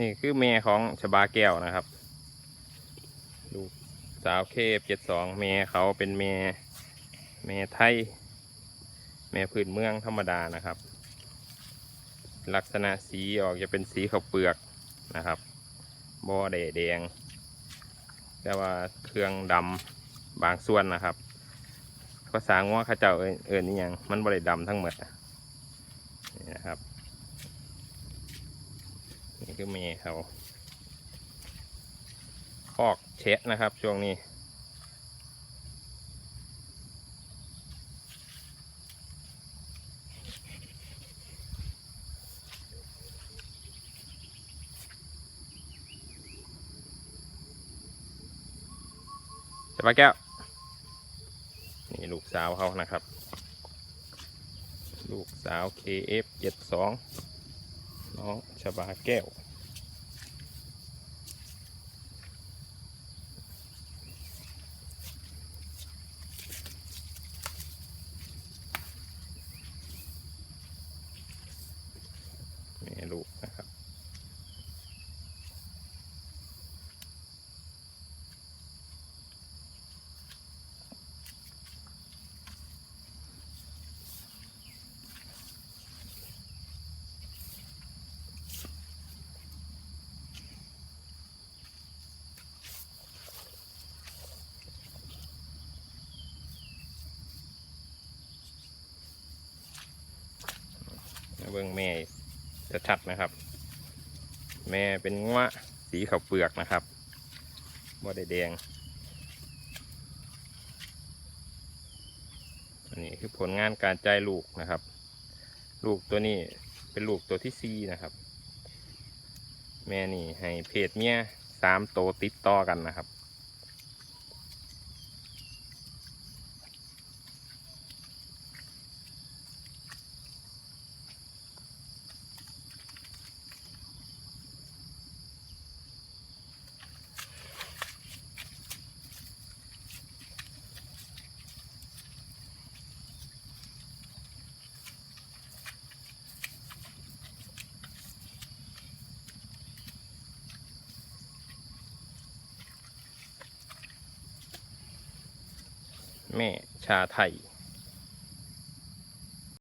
นี่คือแม่ของชบาแก้วนะครับ ลูกสาวเคฟเจ็ดสองแม่เขาเป็นแม่แม่ไทยแม่พื้นเมืองธรรมดานะครับ ลักษณะสีออกจะเป็นสีขาวเปลือกนะครับบ่อแดแดง แต่ว่าเครื่องดำบางส่วนนะครับภาษาง้อข้าเจ้าเอิ้นเอิญนี่ยังมันบริดำทั้งหมดอะนี่นะครับ คือเมย์เขาคอกเชะนะครับช่วงนี้จะมาแก้ว นี่ลูกสาวเขานะครับ ลูกสาว KF 72 น้องชบาแก้ว นี่ลูกนะครับเบื้องแม่ จะชัดนะครับ แม่เป็นงวะสีขาวเปลือกนะครับบ่ได้แดงอันนี้คือผลงานการจ่ายลูกนะครับ ลูกตัวนี้เป็นลูกตัวที่สี่นะครับ แม่นี่ให้เพศเมียสามโตติดต่อกันนะครับ แม่ชาไทย